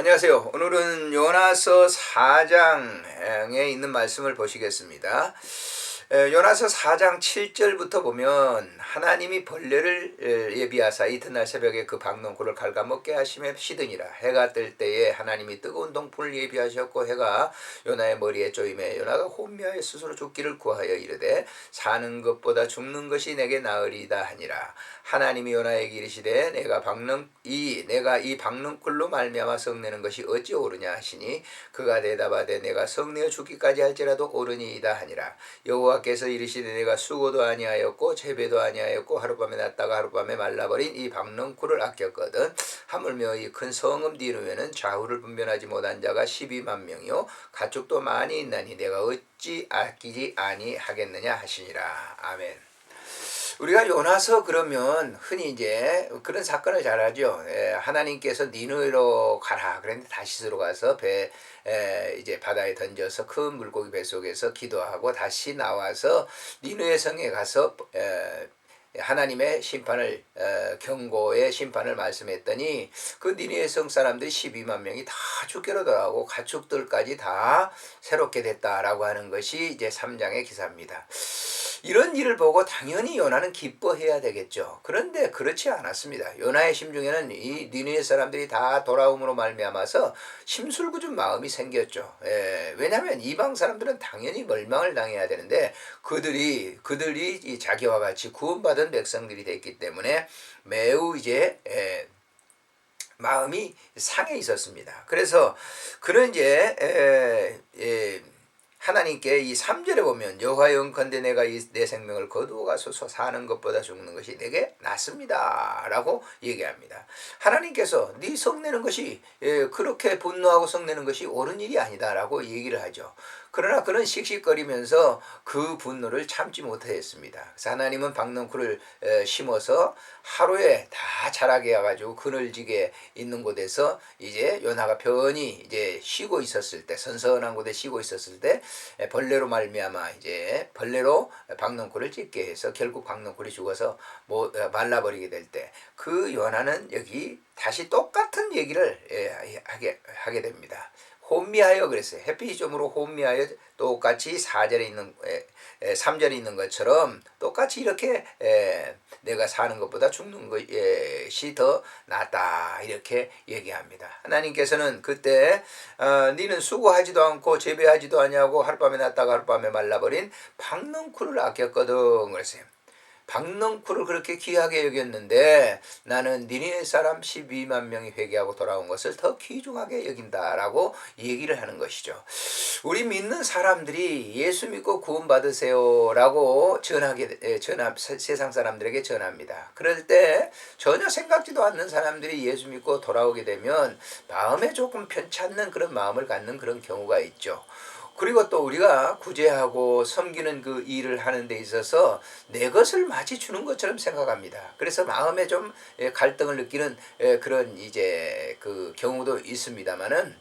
안녕하세요. 오늘은 요나서 4장에 있는 말씀을 보시겠습니다. 에, 요나서 4장 7절부터 보면 하나님이 벌레를 에, 예비하사 이튿날 새벽에 그 박농구를 갉아먹게 하심에 시드니라. 해가 뜰 때에 하나님이 뜨거운 동풍을 예비하셨고 해가 요나의 머리에 쪼임에 요나가 혼미하여 스스로 죽기를 구하여 이르되 사는 것보다 죽는 것이 내게 나으리다 하니라. 하나님이 요나에게 이르시되 내가 박능 이 내가 이 박능꿀로 말미암아 성내는 것이 어찌 옳으냐 하시니 그가 대답하되 내가 성내어 죽기까지 할지라도 옳으니이다 하니라. 여호와 께서 이르시되 내가 수고도 아니하였고 재배도 아니하였고 하룻밤에 났다가 하룻밤에 말라버린 이 박능꿀을 아꼈거든. 하물며 이 큰 성읍 뒤로면은 좌우를 분별하지 못한 자가 12만 명이요. 가축도 많이 있나니 내가 어찌 아끼지 아니하겠느냐 하시니라. 아멘. 우리가 요나서 그러면 흔히 이제 그런 사건을 잘 하죠. 예, 하나님께서 니누이로 가라. 그랬는데 다시스로 가서 배 에, 이제 바다에 던져서 큰 물고기 배 속에서 기도하고 다시 나와서 니누의 성에 가서 에, 하나님의 심판을 어, 경고의 심판을 말씀했더니 그 니느웨 성 사람들이 12만 명이 다 죽게로 돌아가고 가축들까지 다 새롭게 됐다라고 하는 것이 이제 3장의 기사입니다. 이런 일을 보고 당연히 요나는 기뻐해야 되겠죠. 그런데 그렇지 않았습니다. 요나의 심중에는 이 니느웨 사람들이 다 돌아옴으로 말미암아서 심술궂은 마음이 생겼죠. 예, 왜냐하면 이방 사람들은 당연히 멸망을 당해야 되는데 그들이 그들이 자기와 같이 구원받은 백성들이 됐기 때문에 매우 이제 예, 마음이 상해 있었습니다. 그래서 그는 이제 에, 에, 하나님께 이 3절에 보면 여호와 영컨대 내가 이 내 생명을 거두어 가소서 사는 것보다 죽는 것이 내게 낫습니다 라고 얘기합니다. 하나님께서 네 성내는 것이 예, 그렇게 분노하고 성내는 것이 옳은 일이 아니다 라고 얘기를 하죠. 그러나 그는 씩씩거리면서 그 분노를 참지 못했습니다. 그래서 하나님은 박넝쿨을 심어서 하루에 다 자라게 해가지고 그늘지게 있는 곳에서 이제 요나가 편히 이제 쉬고 있었을 때 선선한 곳에 쉬고 있었을 때 벌레로 말미암아 이제 벌레로 박넝쿨을 찢게 해서 결국 박넝쿨이 죽어서 뭐 말라버리게 될 때 그 요나는 여기 다시 똑같은 얘기를 하게 하게 됩니다. 혼미하여 그랬어요. 햇빛점으로 혼미하여 똑같이 4절에 있는 에, 에, 3절에 있는 것처럼 똑같이 이렇게 에, 내가 사는 것보다 죽는 것이 더 낫다 이렇게 얘기합니다. 하나님께서는 그때 어, 니는 수고하지도 않고 재배하지도 아니하고 하룻밤에 났다가 하룻밤에 말라버린 박능쿨을 아꼈거든 그랬어요. 박넝쿨을 그렇게 귀하게 여겼는데 나는 니네 사람 12만 명이 회개하고 돌아온 것을 더 귀중하게 여긴다라고 얘기를 하는 것이죠. 우리 믿는 사람들이 예수 믿고 구원 받으세요라고 전하게 전합 세상 사람들에게 전합니다. 그럴 때 전혀 생각지도 않는 사람들이 예수 믿고 돌아오게 되면 마음에 조금 편찮는 그런 마음을 갖는 그런 경우가 있죠. 그리고 또 우리가 구제하고 섬기는 그 일을 하는 데 있어서 내 것을 마치 주는 것처럼 생각합니다. 그래서 마음에 좀 예, 갈등을 느끼는 예, 그런 이제 그 경우도 있습니다만은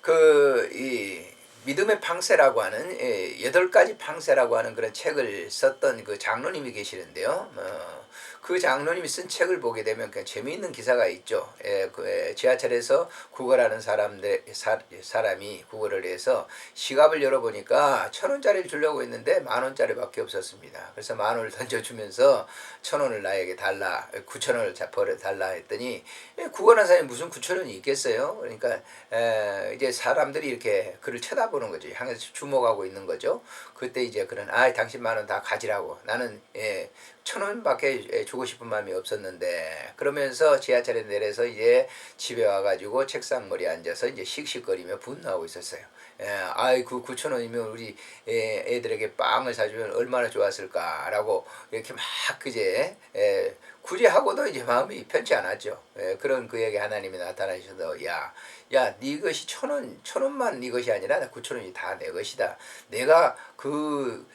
그이 믿음의 팡세라고 하는 예, 여덟 가지 팡세라고 하는 그런 책을 썼던 그 장로님이 계시는데요. 어, 그 장로님이 쓴 책을 보게 되면 그냥 재미있는 기사가 있죠. 예, 그, 예, 지하철에서 구걸하는 사람들 사, 사람이 구걸을 해서 시갑을 열어보니까 천 원짜리를 주려고 했는데 만 원짜리밖에 없었습니다. 그래서 만 원을 던져주면서 천 원을 나에게 달라, 구천 원을 버려 달라 했더니 예, 구걸한 사람이 무슨 구천 원이 있겠어요? 그러니까 에, 이제 사람들이 이렇게 그를 쳐다 보는 거죠. 향해서 주목하고 있는 거죠. 그때 이제 그런 아 당신 만 원 다 가지라고 나는 예, 천 원밖에 주고 싶은 마음이 없었는데 그러면서 지하철에 내려서 이제 집에 와가지고 책상머리에 앉아서 이제 씩씩거리며 분노하고 있었어요. 예, 아이 그 9천 원이면 우리 애, 애들에게 빵을 사주면 얼마나 좋았을까라고 이렇게 막 그제 예, 구제하고도 이제 마음이 편치 않았죠. 예, 그런 그에게 하나님이 나타나셔서 야, 야, 네 것이 천 원, 천 원만 네 것이 아니라 구천 원이 다 내 것이다. 내가 그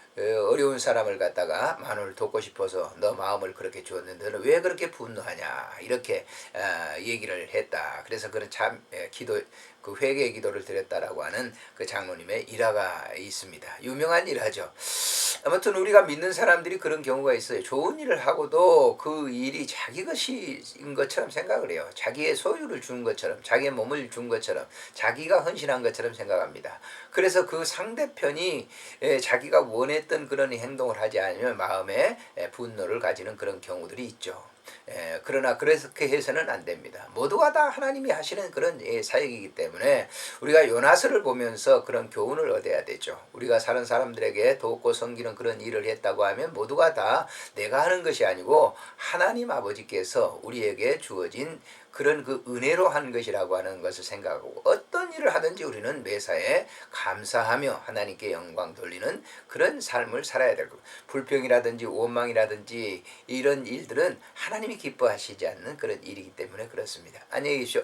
어려운 사람을 갖다가 만 원을 돕고 싶어서 너 마음을 그렇게 주었는데 너는 왜 그렇게 분노하냐 이렇게 어, 얘기를 했다. 그래서 그런 참 기도 그 회개 기도를 드렸다라고 하는 그 장로님의 일화가 있습니다. 유명한 일화죠. 아무튼 우리가 믿는 사람들이 그런 경우가 있어요. 좋은 일을 하고도 그 일이 자기 것인 것처럼 생각 생각을 해요. 자기의 소유를 준 것처럼, 자기의 몸을 준 것처럼, 자기가 헌신한 것처럼 생각합니다. 그래서 그 상대편이 에, 자기가 원했던 그런 행동을 하지 않으면 마음에 에, 분노를 가지는 그런 경우들이 있죠. 에, 그러나 그렇게 해서는 안 됩니다. 모두가 다 하나님이 하시는 그런 예, 사역이기 때문에 우리가 요나서를 보면서 그런 교훈을 얻어야 되죠. 우리가 사는 사람들에게 돕고 섬기는 그런 일을 했다고 하면 모두가 다 내가 하는 것이 아니고 하나님 아버지께서 우리에게 주어진 그런 그 은혜로 한 것이라고 하는 것을 생각하고 어떤 일을 하든지 우리는 매사에 감사하며 하나님께 영광 돌리는 그런 삶을 살아야 되고 불평이라든지 원망이라든지 이런 일들은 하나님이 기뻐하시지 않는 그런 일이기 때문에 그렇습니다. 안녕히 계십시오.